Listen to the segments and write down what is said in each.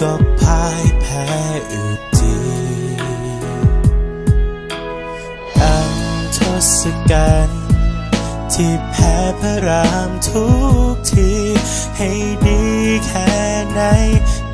ก็พ่ายแพ้อยู่ดีอันทศกัณฐ์ที่แพ้พระรามทุกที ให้ดีแค่ไหน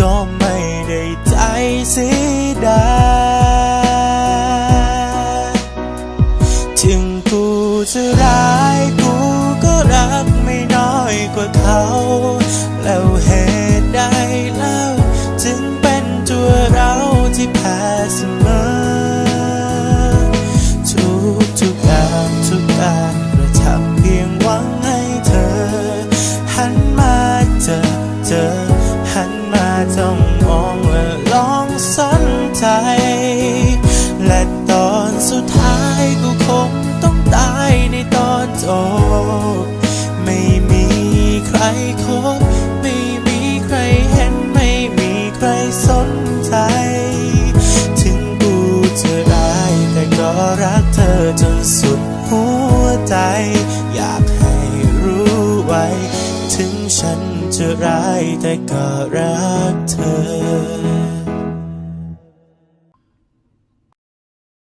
ก็ไม่ได้ใจเสียดาย จ้องมองและลองสนใจ ฉันจะร้ายแต่ก็รักเธอ